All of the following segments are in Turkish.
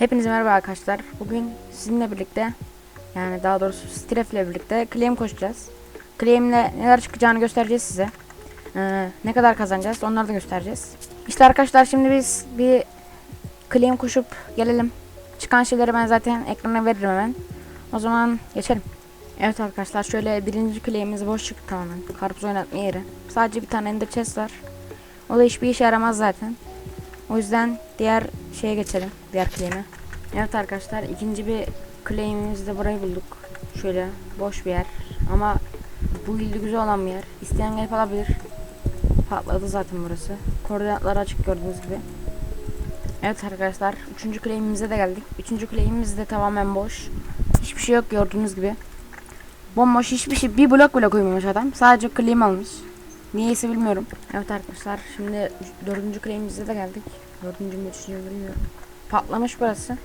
Hepinize merhaba arkadaşlar. Bugün sizinle birlikte yani daha doğrusu Stref ile birlikte claim koşacağız. Claim'le neler çıkacağını göstereceğiz size. Ee, ne kadar kazanacağız onları da göstereceğiz. İşte arkadaşlar şimdi biz bir claim koşup gelelim. Çıkan şeyleri ben zaten ekrana veririm hemen. O zaman geçelim. Evet arkadaşlar şöyle birinci claim'imiz boş çıktı tamamen. Karpuz oynatma yeri. Sadece bir tane ender chest var. O da hiçbir işe yaramaz zaten. O yüzden diğer şeye geçelim. Diğer claim'e. Evet arkadaşlar ikinci bir claim'imizde burayı bulduk. Şöyle boş bir yer. Ama bu ilde güzel olan bir yer. İsteyen gelip alabilir. Patladı zaten burası. Koordinatları açık gördüğünüz gibi. Evet arkadaşlar üçüncü claim'imize de geldik. Üçüncü claim'imiz tamamen boş. Hiçbir şey yok gördüğünüz gibi. Bomboş hiçbir şey. Bir blok bile koymamış adam. Sadece claim almış. Niyeyse bilmiyorum. Evet arkadaşlar şimdi dördüncü claim'imize de geldik. Dördüncü mü üçüncü bilmiyorum. Patlamış burası.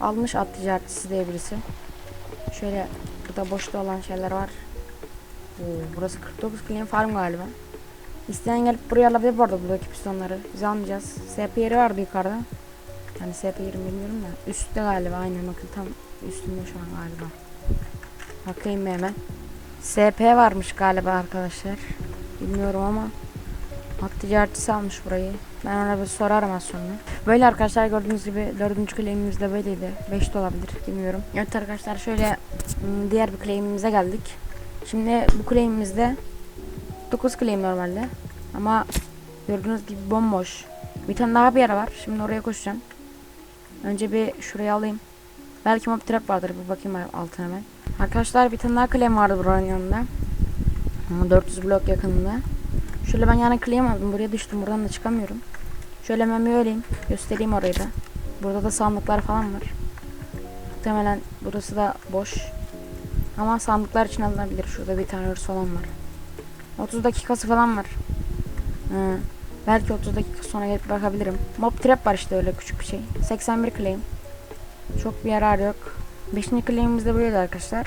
Almış at ticaretçisi diye birisi. Şöyle burada boşta olan şeyler var. Oo, burası 49 claim farm galiba. İsteyen gelip buraya alabilir bu arada buradaki pistonları. Biz almayacağız. SP yeri vardı yukarıda. Yani SP yeri mi bilmiyorum da. Üstte galiba aynen bakın tam üstünde şu an galiba. Bakayım hemen. SP varmış galiba arkadaşlar. Bilmiyorum ama At ticaretçisi almış burayı. Ben ona bir sorarım az sonra. Böyle arkadaşlar gördüğünüz gibi dördüncü claim'imiz de böyleydi. 5 de olabilir bilmiyorum. Evet arkadaşlar şöyle ım, diğer bir claim'imize geldik. Şimdi bu claim'imizde 9 claim normalde. Ama gördüğünüz gibi bomboş. Bir tane daha bir yer var. Şimdi oraya koşacağım. Önce bir şuraya alayım. Belki mob trap vardır. Bir bakayım altına hemen. Arkadaşlar bir tane daha claim vardı buranın yanında. Ama 400 blok yakınında. Şöyle ben yani claim aldım. Buraya düştüm. Buradan da çıkamıyorum. Şöyle hemen öleyim. Göstereyim orayı da. Burada da sandıklar falan var. Muhtemelen burası da boş. Ama sandıklar için alınabilir. Şurada bir tane hırs falan var. 30 dakikası falan var. Hı. Belki 30 dakika sonra gelip bakabilirim. Mob trap var işte öyle küçük bir şey. 81 claim. Çok bir yarar yok. 5. claim'imiz de böyleydi arkadaşlar.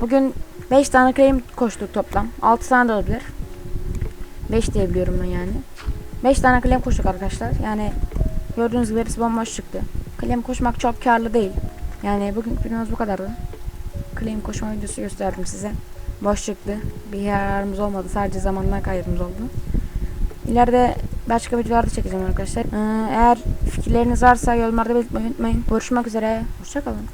Bugün 5 tane claim koştuk toplam. 6 tane de olabilir. 5 diye biliyorum ben yani. 5 tane claim koştuk arkadaşlar. Yani gördüğünüz gibi hepsi bomboş çıktı. Claim koşmak çok karlı değil. Yani bugün videomuz bu kadardı. Claim koşma videosu gösterdim size. Boş çıktı. Bir yararımız olmadı. Sadece zamandan kaybımız oldu. İleride başka videolarda çekeceğim arkadaşlar. Ee, eğer fikirleriniz varsa yorumlarda belirtmeyi unutmayın. Görüşmek üzere. Hoşçakalın.